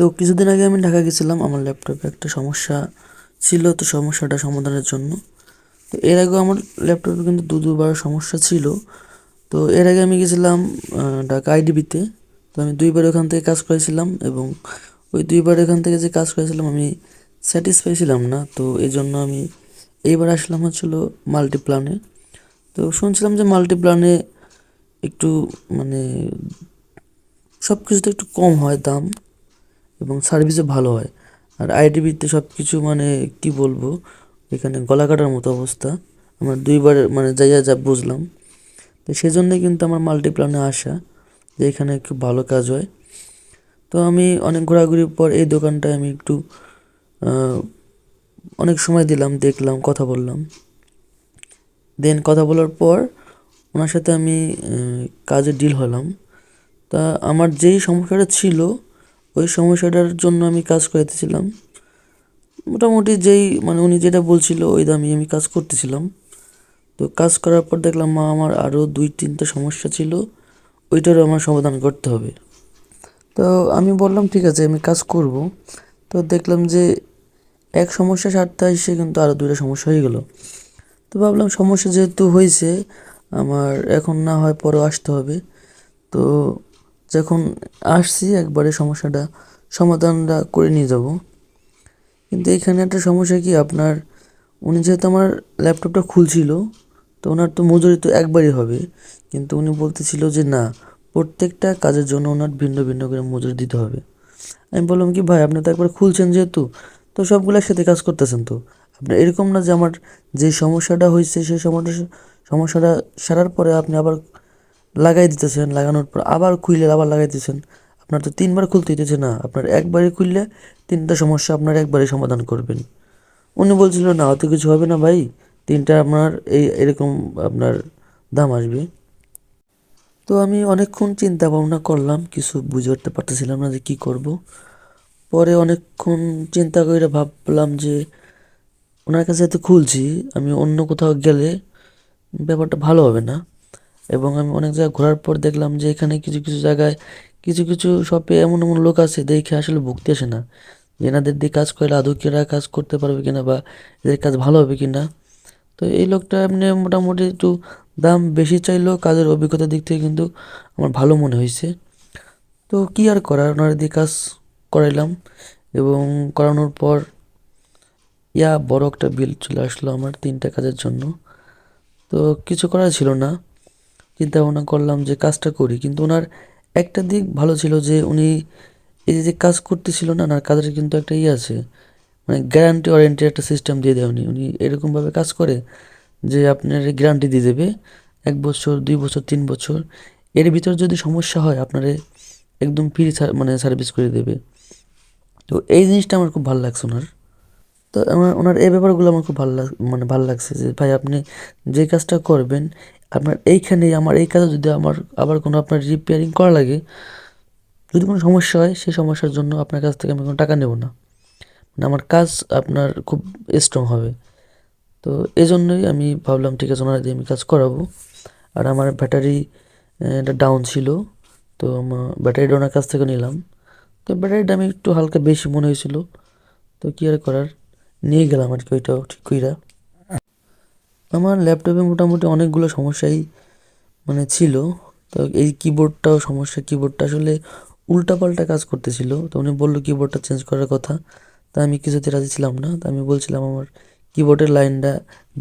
তো কিছুদিন আগে আমি ঢাকা গেছিলাম, আমার ল্যাপটপে একটা সমস্যা ছিল, তো সমস্যাটা সমাধানের জন্য। তো এর আগেও আমার ল্যাপটপে কিন্তু দু দুবার সমস্যা ছিল। তো এর আগে আমি গেছিলাম ঢাকা আইডিবিতে। তো আমি দুইবার ওখান থেকে কাজ করেছিলাম এবং ওই দুইবার এখান থেকে যে কাজ করেছিলাম আমি স্যাটিসফাই ছিলাম না। তো এই জন্য আমি এইবার আসলাম হচ্ছিল মাল্টিপ্লানে তো শুনছিলাম যে মাল্টিপ্লানে একটু মানে সব কিছুতে একটু কম হয় দাম। এবং সার্ভিসও ভালো হয়। আর আইডিবিতে সব কিছু মানে কি বলব, এখানে গলা কাটার মতো অবস্থা। আমার দুইবার মানে যাইয়া যা বুঝলাম। তো সেই সেজন্যই কিন্তু আমার মাল্টিপ্লানে আসা, যে এখানে খুব ভালো কাজ হয়। তো আমি অনেক ঘোরাঘুরির পর এই দোকানটায় আমি একটু অনেক সময় দিলাম, দেখলাম, কথা বললাম। দেন কথা বলার পর ওনার সাথে আমি কাজে ডিল হলাম। তা আমার যেই সমস্যাটা ছিল ওই সমস্যাটার জন্য আমি কাজ করাইতেছিলাম। মোটামুটি যেই মানে উনি যেটা বলছিল, ওই দামে আমি কাজ করতেছিলাম। তো কাজ করার পর দেখলাম, মা, আমার আরও দুই তিনটা সমস্যা ছিল, ওইটারও আমার সমাধান করতে হবে। তো আমি বললাম, ঠিক আছে, আমি কাজ করব। তো দেখলাম যে এক সমস্যা সারতে এসে কিন্তু আরও দুইটা সমস্যা হয়ে গেল। তো ভাবলাম, সমস্যা যেহেতু হয়েছে, আমার এখন না হয় পরেও আসতে হবে। তো যখন আসছি, একবারে সমস্যাটা সমাধানটা করে নিয়ে যাব। কিন্তু এখানে একটা সমস্যা কি, আপনার উনি যেহেতু আমার ল্যাপটপটা খুলছিল, তো ওনার তো মজুরি তো একবারই হবে। কিন্তু উনি বলতেছিল যে না, প্রত্যেকটা কাজের জন্য ওনার ভিন্ন ভিন্ন করে মজুরি দিতে হবে। আমি বললাম কি, ভাই, আপনি তো একবার খুলছেন যেহেতু, তো সবগুলোর সাথে কাজ করতেছেন তো। আপনার এরকম না যে আমার যে সমস্যাটা হয়েছে সেই সমস্যা, সমস্যাটা সারার পরে আপনি আবার লাগাই দিতেছেন, লাগানোর পর আবার খুললে আবার লাগাই দিতেছেন। আপনার তো তিনবার খুলতে দিতেছে না। আপনার একবারে খুললে তিনটা সমস্যা আপনার একবারে সমাধান করবেন। উনি বলছিল, না, অত কিছু হবে না ভাই। তিনটা আপনার এই, এরকম আপনার দাম আসবে। তো আমি অনেকক্ষণ চিন্তা ভাবনা করলাম, কিছু বুঝে উঠতে পারতেছিলাম না যে কী করব। পরে অনেকক্ষণ চিন্তা করে ভাবলাম যে, ওনার কাছে এত খুলছি, আমি অন্য কোথাও গেলে ব্যাপারটা ভালো হবে না। এবং আমি অনেক জায়গায় ঘোরার পর দেখলাম যে এখানে কিছু কিছু জায়গায় কিছু কিছু শপে এমন এমন লোক আছে দেখে আসলে ভুগতে আসে না। যে এনাদের দিয়ে কাজ করলে আদৌ কি এরা কাজ করতে পারবে কিনা বা এদের কাজ ভালো হবে কিনা। তো এই লোকটা এমনি মোটামুটি একটু দাম বেশি চাইলেও কাজের অভিজ্ঞতার দিক থেকে কিন্তু আমার ভালো মনে হয়েছে। তো কি আর করার? ওনার দিয়ে কাজ করাইলাম এবং করানোর পর ইয়া বড় একটা বিল চলে আসলো আমার তিনটা কাজের জন্য। তো কিছু করার ছিল না। চিন্তা ভাবনা করলাম যে কাজটা করি। কিন্তু ওনার একটা দিক ভালো ছিল যে উনি এই যে কাজ করতেছিল না, ওনার কাজের কিন্তু একটা ইয়ে আছে মানে গ্যারান্টি ওয়ারেন্টি একটা সিস্টেম দিয়ে দেয় উনি। উনি এরকমভাবে কাজ করে যে আপনার গ্যারান্টি দিয়ে দেবে, এক বছর, দুই বছর, তিন বছর। এর ভিতর যদি সমস্যা হয়, আপনারে একদম ফ্রি মানে সার্ভিস করে দেবে। তো এই জিনিসটা আমার খুব ভালো লাগছে ওনার। তো আমার, ওনার এই ব্যাপারগুলো আমার খুব ভালো লাগ মানে ভালো লাগছে যে, ভাই, আপনি যে কাজটা করবেন, আপনার এইখানেই আমার, এই কাজে যদি আমার আবার কোনো আপনার রিপেয়ারিং করা লাগে, যদি কোনো সমস্যা হয়, সেই সমস্যার জন্য আপনার কাছ থেকে আমি কোনো টাকা নেব না। মানে আমার কাজ আপনার খুব স্ট্রং হবে। তো এই জন্যই আমি ভাবলাম, ঠিক আছে, ওনার দিয়ে আমি কাজ করাবো। আর আমার ব্যাটারি এটা ডাউন ছিল, তো আমার ব্যাটারিটা ওনার কাছ থেকে নিলাম। তো ব্যাটারিটা আমি একটু হালকা বেশি মনে হয়েছিল। তো কী আর করার? নিয়ে গেলাম আর কি, ওইটাও ঠিক কইরা। আমার ল্যাপটপে মোটামুটি অনেকগুলো সমস্যাই মানে ছিল। তো এই কিবোর্ডটাও সমস্যা কিবোর্ডটা আসলে উল্টাপাল্টা কাজ করতেছিল। তো উনি বলল কিবোর্ডটা চেঞ্জ করার কথা। তা আমি কিছুতে রাজি ছিলাম না। তা আমি বলছিলাম আমার কিবোর্ডের লাইনটা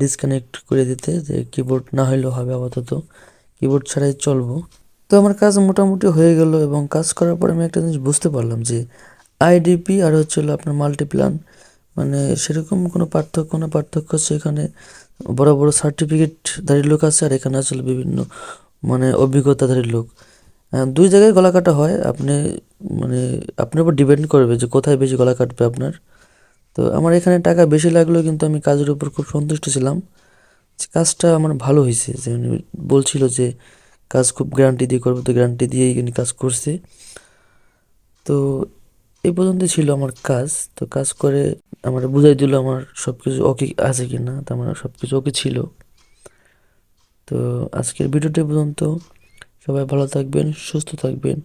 ডিসকানেক্ট করে দিতে, যে কিবোর্ড না হলেও হবে আপাতত। কিবোর্ড ছাড়াই চলবো। তো আমার কাজ মোটামুটি হয়ে গেল এবং কাজ করার পর আমি একটা জিনিস বুঝতে পারলাম যে আইডিপি আর হচ্ছে আপনার মাল্টিপ্লান মানে সেরকম কোনো পার্থক্য না, পার্থক্য হচ্ছে এখানে বড় বড় সার্টিফিকেটধারী লোক আছে আর এখানে আসলে বিভিন্ন মানে অভিজ্ঞতাধারী লোক। দুই জায়গায় গলা কাটা হয়। আপনি মানে আপনার উপর ডিপেন্ড করবে যে কোথায় বেশি গলা কাটবে আপনার। তো আমার এখানে টাকা বেশি লাগলেও কিন্তু আমি কাজের উপর খুব সন্তুষ্ট ছিলাম। যে কাজটা আমার ভালো হয়েছে। যে বলছিল যে কাজ খুব গ্যারান্টি দিয়ে করব, তো গ্যারান্টি দিয়েই কাজ করছে। তো এই পর্যন্ত ছিল আমার কাজ। তো কাজ করে আমার বুঝাই দিল আমার সব কিছু ওকে আছে কি না তো আমার সব কিছু ওকে ছিল। তো আজকের ভিডিওটি পর্যন্ত। সবাই ভালো থাকবেন, সুস্থ থাকবেন।